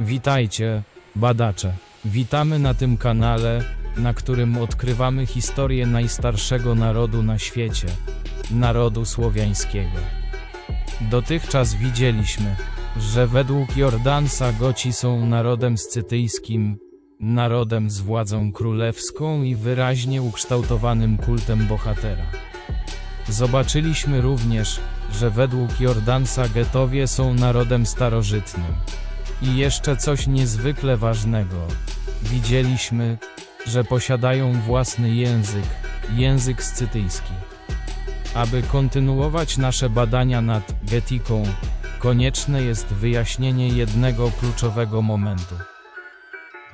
Witajcie, badacze. Witamy na tym kanale, na którym odkrywamy historię najstarszego narodu na świecie narodu słowiańskiego. Dotychczas widzieliśmy, że według Jordansa Goci są narodem scytyjskim, narodem z władzą królewską i wyraźnie ukształtowanym kultem bohatera. Zobaczyliśmy również, że według Jordansa Getowie są narodem starożytnym. I jeszcze coś niezwykle ważnego. Widzieliśmy, że posiadają własny język, język scytyjski. Aby kontynuować nasze badania nad Getiką, konieczne jest wyjaśnienie jednego kluczowego momentu.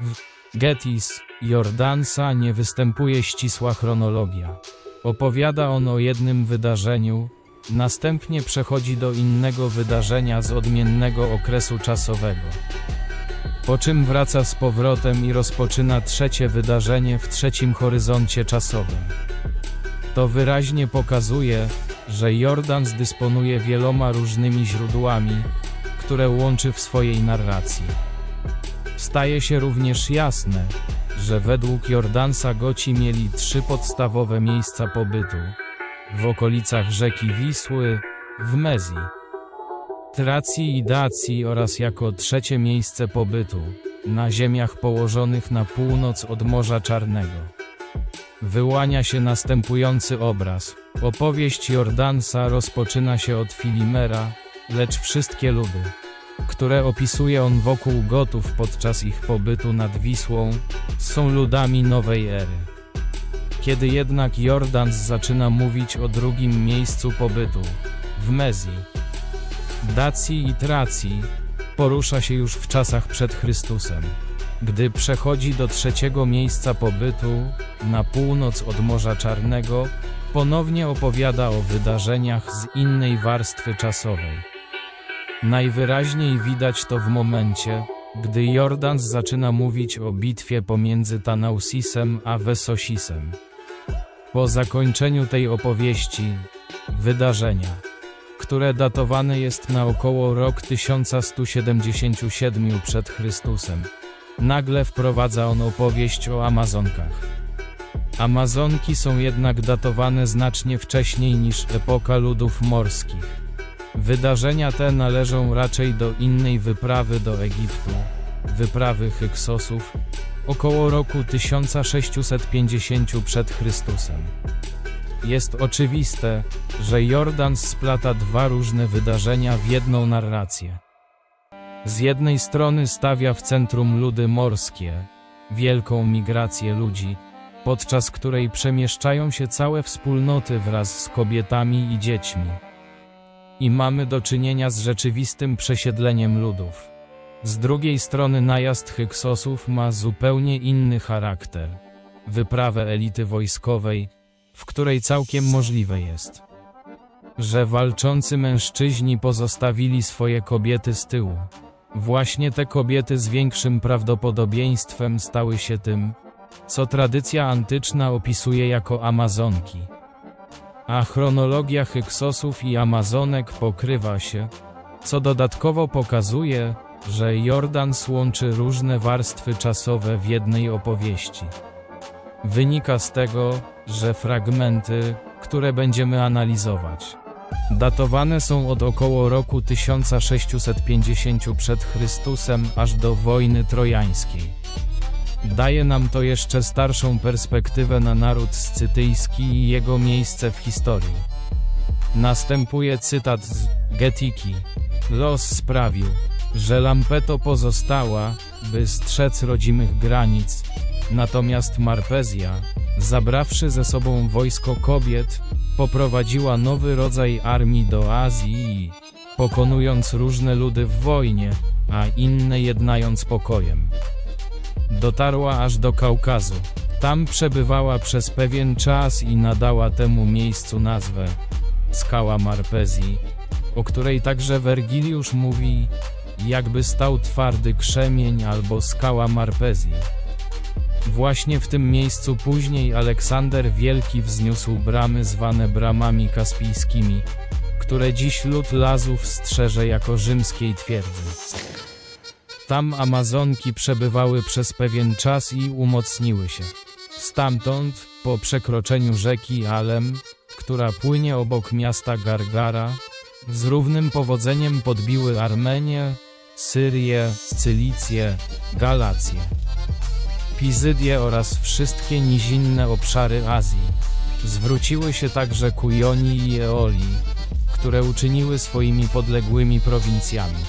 W Getis Jordansa nie występuje ścisła chronologia. Opowiada on o jednym wydarzeniu, następnie przechodzi do innego wydarzenia z odmiennego okresu czasowego. Po czym wraca z powrotem i rozpoczyna trzecie wydarzenie w trzecim horyzoncie czasowym. To wyraźnie pokazuje, że Jordans dysponuje wieloma różnymi źródłami, które łączy w swojej narracji. Staje się również jasne, że według Jordansa Goci mieli trzy podstawowe miejsca pobytu w okolicach rzeki Wisły, w Mezji, Tracji i Dacji oraz jako trzecie miejsce pobytu na ziemiach położonych na północ od Morza Czarnego. Wyłania się następujący obraz. Opowieść Jordansa rozpoczyna się od Filimera, lecz wszystkie ludy, które opisuje on wokół Gotów podczas ich pobytu nad Wisłą, są ludami nowej ery. Kiedy jednak Jordans zaczyna mówić o drugim miejscu pobytu, w Mezji, Dacji i Tracji, porusza się już w czasach przed Chrystusem. Gdy przechodzi do trzeciego miejsca pobytu, na północ od Morza Czarnego, ponownie opowiada o wydarzeniach z innej warstwy czasowej. Najwyraźniej widać to w momencie, gdy Jordans zaczyna mówić o bitwie pomiędzy Tanausisem a Wesosisem. Po zakończeniu tej opowieści, wydarzenia, które datowane jest na około rok 1177 przed Chrystusem, nagle wprowadza on opowieść o Amazonkach. Amazonki są jednak datowane znacznie wcześniej niż epoka ludów morskich. Wydarzenia te należą raczej do innej wyprawy do Egiptu, wyprawy Hyksosów, około roku 1650 przed Chrystusem. Jest oczywiste, że Jordans splata dwa różne wydarzenia w jedną narrację. Z jednej strony stawia w centrum ludy morskie, wielką migrację ludzi, podczas której przemieszczają się całe wspólnoty wraz z kobietami i dziećmi. I mamy do czynienia z rzeczywistym przesiedleniem ludów. Z drugiej strony najazd Hyksosów ma zupełnie inny charakter. Wyprawę elity wojskowej, w której całkiem możliwe jest, że walczący mężczyźni pozostawili swoje kobiety z tyłu. Właśnie te kobiety z większym prawdopodobieństwem stały się tym, co tradycja antyczna opisuje jako Amazonki. A chronologia Hyksosów i Amazonek pokrywa się, co dodatkowo pokazuje, że Jordans łączy różne warstwy czasowe w jednej opowieści. Wynika z tego, że fragmenty, które będziemy analizować, datowane są od około roku 1650 przed Chrystusem aż do wojny trojańskiej. Daje nam to jeszcze starszą perspektywę na naród scytyjski i jego miejsce w historii. Następuje cytat z Getiki. Los sprawił, że Lampeto pozostała, by strzec rodzimych granic, natomiast Marpezja, zabrawszy ze sobą wojsko kobiet, poprowadziła nowy rodzaj armii do Azji pokonując różne ludy w wojnie, a inne jednając pokojem, dotarła aż do Kaukazu. Tam przebywała przez pewien czas i nadała temu miejscu nazwę Skała Marpezji, o której także Wergiliusz mówi, jakby stał twardy krzemień albo skała Marpezji. Właśnie w tym miejscu później Aleksander Wielki wzniósł bramy zwane bramami kaspijskimi, które dziś lud Lazów strzeże jako rzymskiej twierdzy. Tam Amazonki przebywały przez pewien czas i umocniły się. Stamtąd, po przekroczeniu rzeki Alem, która płynie obok miasta Gargara, z równym powodzeniem podbiły Armenię, Syrię, Cylicję, Galację, Pizydię oraz wszystkie nizinne obszary Azji. Zwróciły się także ku Jonii i Eolii, które uczyniły swoimi podległymi prowincjami.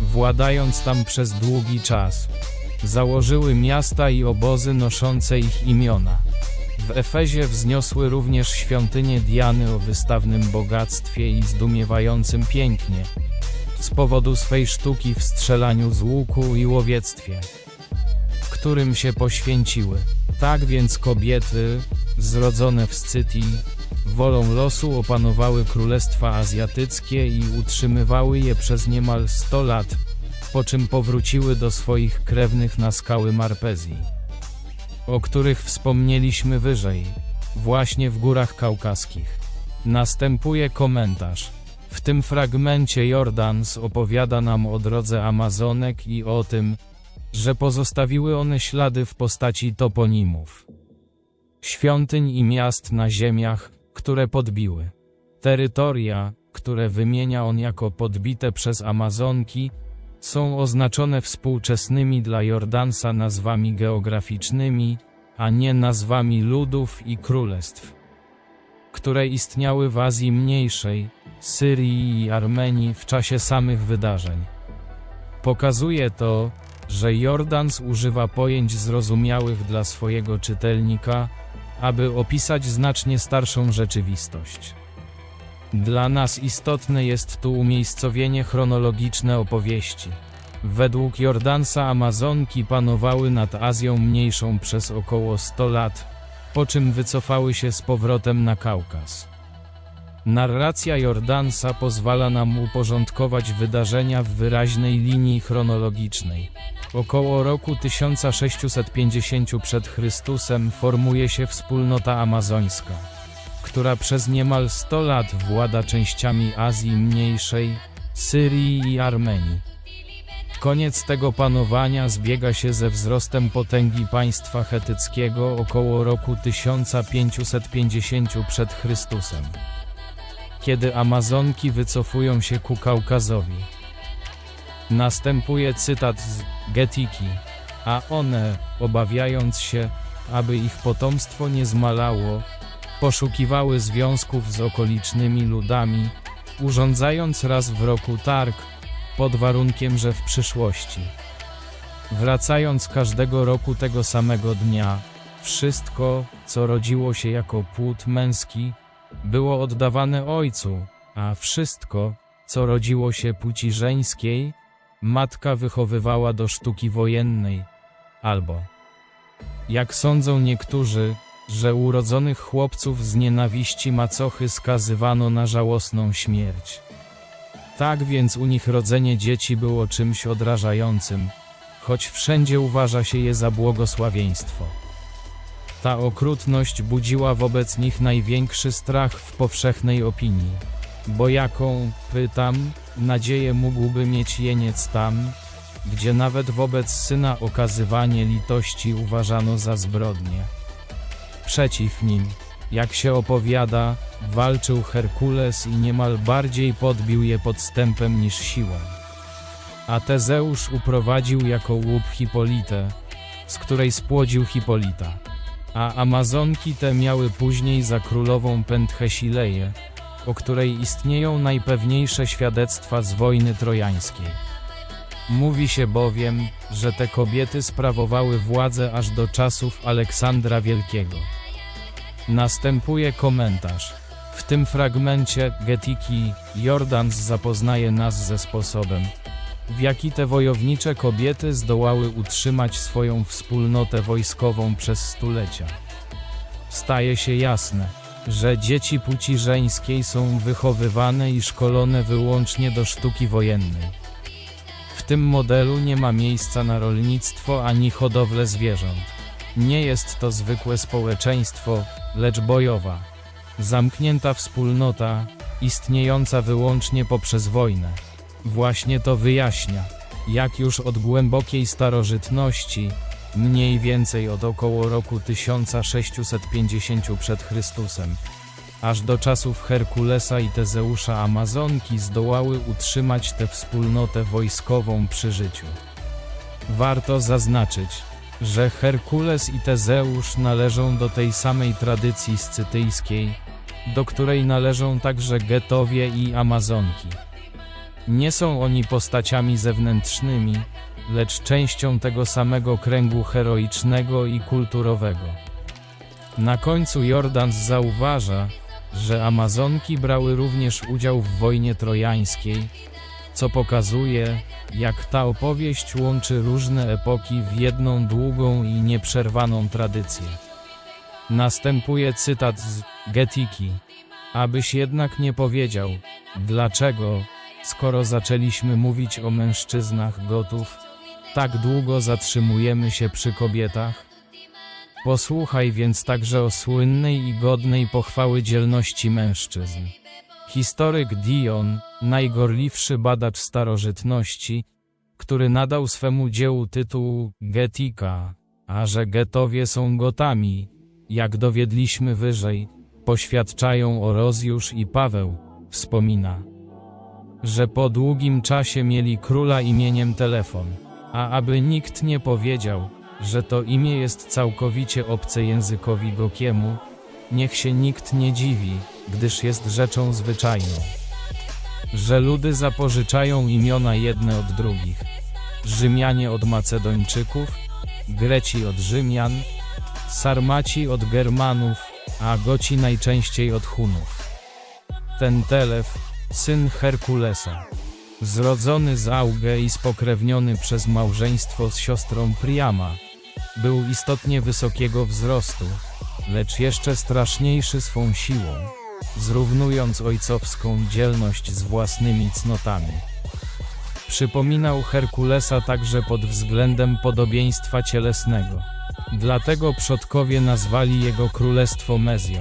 Władając tam przez długi czas, założyły miasta i obozy noszące ich imiona. W Efezie wzniosły również świątynię Diany o wystawnym bogactwie i zdumiewającym pięknie, z powodu swej sztuki w strzelaniu z łuku i łowiectwie, którym się poświęciły. Tak więc kobiety, zrodzone w Scytii, wolą losu opanowały królestwa azjatyckie i utrzymywały je przez niemal 100 lat, po czym powróciły do swoich krewnych na skały Marpezji, o których wspomnieliśmy wyżej, właśnie w górach kaukaskich. Następuje komentarz. W tym fragmencie Jordans opowiada nam o drodze Amazonek i o tym, że pozostawiły one ślady w postaci toponimów, świątyń i miast na ziemiach, które podbiły. Terytoria, które wymienia on jako podbite przez Amazonki, są oznaczone współczesnymi dla Jordansa nazwami geograficznymi, a nie nazwami ludów i królestw, które istniały w Azji Mniejszej, Syrii i Armenii w czasie samych wydarzeń. Pokazuje to, że Jordans używa pojęć zrozumiałych dla swojego czytelnika, aby opisać znacznie starszą rzeczywistość. Dla nas istotne jest tu umiejscowienie chronologiczne opowieści. Według Jordansa Amazonki panowały nad Azją Mniejszą przez około 100 lat, po czym wycofały się z powrotem na Kaukaz. Narracja Jordansa pozwala nam uporządkować wydarzenia w wyraźnej linii chronologicznej. Około roku 1650 przed Chrystusem formuje się wspólnota amazońska, która przez niemal 100 lat włada częściami Azji Mniejszej, Syrii i Armenii. Koniec tego panowania zbiega się ze wzrostem potęgi państwa chetyckiego około roku 1550 przed Chrystusem, kiedy Amazonki wycofują się ku Kaukazowi. Następuje cytat z Getiki, a one, obawiając się, aby ich potomstwo nie zmalało, poszukiwały związków z okolicznymi ludami, urządzając raz w roku targ, pod warunkiem, że w przyszłości. Wracając każdego roku tego samego dnia, wszystko, co rodziło się jako płód męski, było oddawane ojcu, a wszystko, co rodziło się płci żeńskiej, matka wychowywała do sztuki wojennej, albo, jak sądzą niektórzy, że urodzonych chłopców z nienawiści macochy skazywano na żałosną śmierć. Tak więc u nich rodzenie dzieci było czymś odrażającym, choć wszędzie uważa się je za błogosławieństwo. Ta okrutność budziła wobec nich największy strach w powszechnej opinii. Bo jaką, pytam, nadzieję mógłby mieć jeniec tam, gdzie nawet wobec syna okazywanie litości uważano za zbrodnię. Przeciw nim, jak się opowiada, walczył Herkules i niemal bardziej podbił je podstępem niż siłą. A Tezeusz uprowadził jako łup Hipolitę, z której spłodził Hipolita. A Amazonki te miały później za królową Penthesileję, o której istnieją najpewniejsze świadectwa z wojny trojańskiej. Mówi się bowiem, że te kobiety sprawowały władzę aż do czasów Aleksandra Wielkiego. Następuje komentarz. W tym fragmencie Getiki Jordans zapoznaje nas ze sposobem, w jaki te wojownicze kobiety zdołały utrzymać swoją wspólnotę wojskową przez stulecia. Staje się jasne, że dzieci płci żeńskiej są wychowywane i szkolone wyłącznie do sztuki wojennej. W tym modelu nie ma miejsca na rolnictwo ani hodowlę zwierząt. Nie jest to zwykłe społeczeństwo, lecz bojowa, zamknięta wspólnota, istniejąca wyłącznie poprzez wojnę. Właśnie to wyjaśnia, jak już od głębokiej starożytności, mniej więcej od około roku 1650 przed Chrystusem, aż do czasów Herkulesa i Tezeusza Amazonki zdołały utrzymać tę wspólnotę wojskową przy życiu. Warto zaznaczyć, że Herkules i Tezeusz należą do tej samej tradycji scytyjskiej, do której należą także Getowie i Amazonki. Nie są oni postaciami zewnętrznymi, lecz częścią tego samego kręgu heroicznego i kulturowego. Na końcu Jordans zauważa, że Amazonki brały również udział w wojnie trojańskiej, co pokazuje, jak ta opowieść łączy różne epoki w jedną długą i nieprzerwaną tradycję. Następuje cytat z Getiki. Abyś jednak nie powiedział, dlaczego, skoro zaczęliśmy mówić o mężczyznach gotów, tak długo zatrzymujemy się przy kobietach? Posłuchaj więc także o słynnej i godnej pochwały dzielności mężczyzn. Historyk Dion, najgorliwszy badacz starożytności, który nadał swemu dziełu tytuł Getika, a że Getowie są Gotami, jak dowiedliśmy wyżej, poświadczają o Rozjusz i Paweł, wspomina, że po długim czasie mieli króla imieniem Telefon, a aby nikt nie powiedział, że to imię jest całkowicie obce językowi Gokiemu, niech się nikt nie dziwi, gdyż jest rzeczą zwyczajną. Że ludy zapożyczają imiona jedne od drugich. Rzymianie od Macedończyków, Greci od Rzymian, Sarmaci od Germanów, a Goci najczęściej od Hunów. Ten Telef, syn Herkulesa, zrodzony z Auge i spokrewniony przez małżeństwo z siostrą Priama, był istotnie wysokiego wzrostu, lecz jeszcze straszniejszy swą siłą, zrównując ojcowską dzielność z własnymi cnotami. Przypominał Herkulesa także pod względem podobieństwa cielesnego. Dlatego przodkowie nazwali jego królestwo Mezją.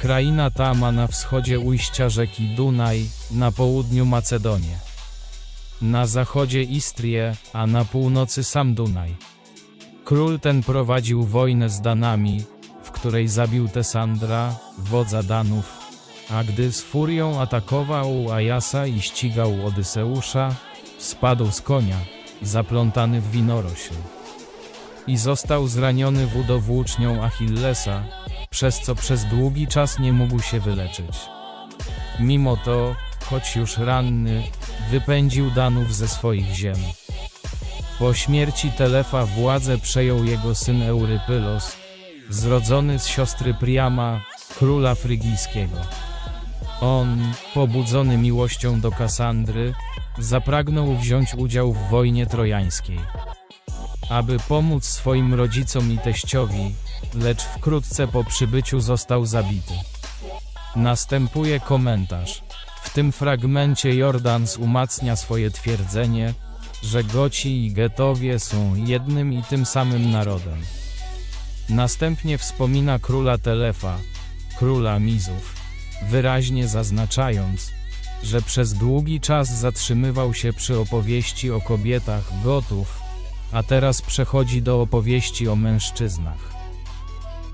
Kraina ta ma na wschodzie ujścia rzeki Dunaj, na południu Macedonię. Na zachodzie Istrię, a na północy sam Dunaj. Król ten prowadził wojnę z Danami, w której zabił Tesandra, wodza Danów, a gdy z furią atakował Ajasa i ścigał Odyseusza, spadł z konia, zaplątany w winorośl. I został zraniony wódowłócznią Achillesa, przez co przez długi czas nie mógł się wyleczyć. Mimo to, choć już ranny, wypędził Danów ze swoich ziem. Po śmierci Telefa władzę przejął jego syn Eurypylos, zrodzony z siostry Priama, króla frygijskiego. On, pobudzony miłością do Kasandry, zapragnął wziąć udział w wojnie trojańskiej. Aby pomóc swoim rodzicom i teściowi, lecz wkrótce po przybyciu został zabity. Następuje komentarz. W tym fragmencie Jordans umacnia swoje twierdzenie, że Goci i Getowie są jednym i tym samym narodem. Następnie wspomina króla Telefa, króla Mizów, wyraźnie zaznaczając, że przez długi czas zatrzymywał się przy opowieści o kobietach Gotów, a teraz przechodzi do opowieści o mężczyznach.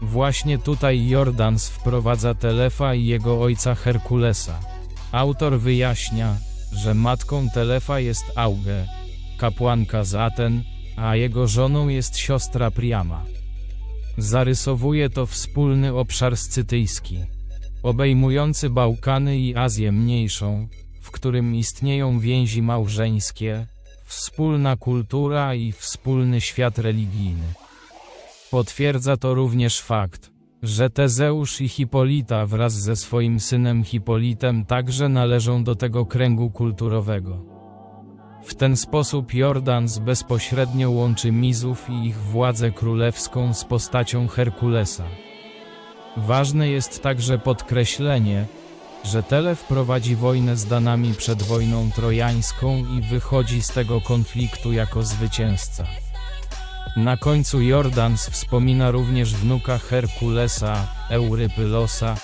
Właśnie tutaj Jordans wprowadza Telefa i jego ojca Herkulesa. Autor wyjaśnia, że matką Telefa jest Auge, kapłanka z Aten, a jego żoną jest siostra Priama. Zarysowuje to wspólny obszar scytyjski, obejmujący Bałkany i Azję Mniejszą, w którym istnieją więzi małżeńskie, wspólna kultura i wspólny świat religijny. Potwierdza to również fakt, że Tezeusz i Hipolita wraz ze swoim synem Hipolitem także należą do tego kręgu kulturowego. W ten sposób Jordans bezpośrednio łączy Mizów i ich władzę królewską z postacią Herkulesa. Ważne jest także podkreślenie, że Telef prowadzi wojnę z Danami przed wojną trojańską i wychodzi z tego konfliktu jako zwycięzca. Na końcu Jordans wspomina również wnuka Herkulesa, Eurypylosa,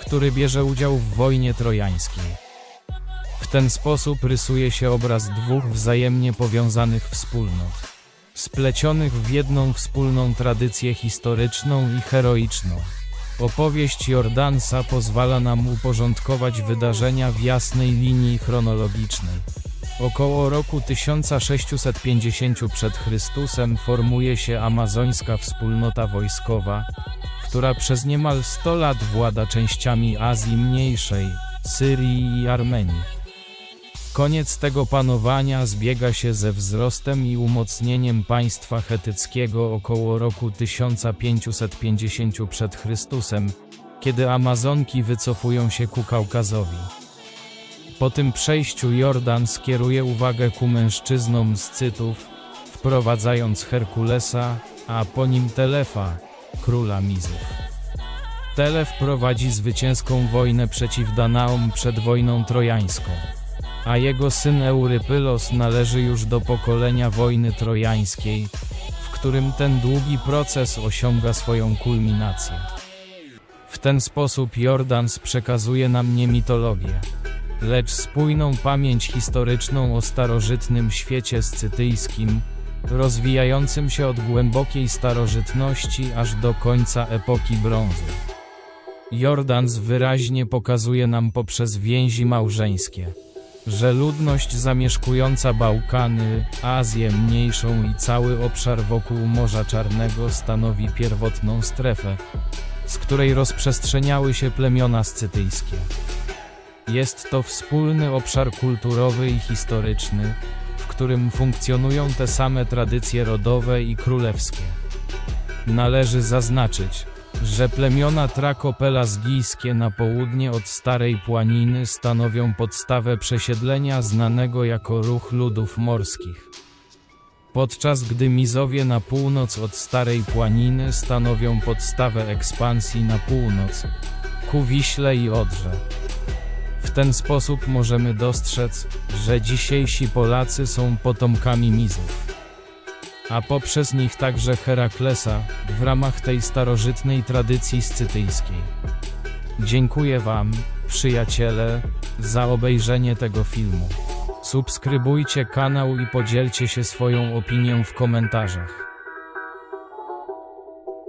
który bierze udział w wojnie trojańskiej. W ten sposób rysuje się obraz dwóch wzajemnie powiązanych wspólnot, splecionych w jedną wspólną tradycję historyczną i heroiczną. Opowieść Jordansa pozwala nam uporządkować wydarzenia w jasnej linii chronologicznej. Około roku 1650 przed Chrystusem formuje się amazońska wspólnota wojskowa, która przez niemal 100 lat włada częściami Azji Mniejszej, Syrii i Armenii. Koniec tego panowania zbiega się ze wzrostem i umocnieniem państwa chetyckiego około roku 1550 przed Chrystusem, kiedy Amazonki wycofują się ku Kaukazowi. Po tym przejściu Jordan skieruje uwagę ku mężczyznom z Cytów, wprowadzając Herkulesa, a po nim Telefa, króla Mizów. Telef prowadzi zwycięską wojnę przeciw Danaom przed wojną trojańską, a jego syn Eurypylos należy już do pokolenia wojny trojańskiej, w którym ten długi proces osiąga swoją kulminację. W ten sposób Jordans przekazuje nam nie mitologię, lecz spójną pamięć historyczną o starożytnym świecie scytyjskim, rozwijającym się od głębokiej starożytności aż do końca epoki brązu. Jordans wyraźnie pokazuje nam poprzez więzi małżeńskie, że ludność zamieszkująca Bałkany, Azję Mniejszą i cały obszar wokół Morza Czarnego stanowi pierwotną strefę, z której rozprzestrzeniały się plemiona scytyjskie. Jest to wspólny obszar kulturowy i historyczny, w którym funkcjonują te same tradycje rodowe i królewskie. Należy zaznaczyć, że plemiona trakopelazgijskie na południe od Starej Płaniny stanowią podstawę przesiedlenia znanego jako ruch ludów morskich. Podczas gdy Mizowie na północ od Starej Płaniny stanowią podstawę ekspansji na północ, ku Wiśle i Odrze. W ten sposób możemy dostrzec, że dzisiejsi Polacy są potomkami Mizów, a poprzez nich także Heraklesa, w ramach tej starożytnej tradycji scytyjskiej. Dziękuję Wam, przyjaciele, za obejrzenie tego filmu. Subskrybujcie kanał i podzielcie się swoją opinią w komentarzach.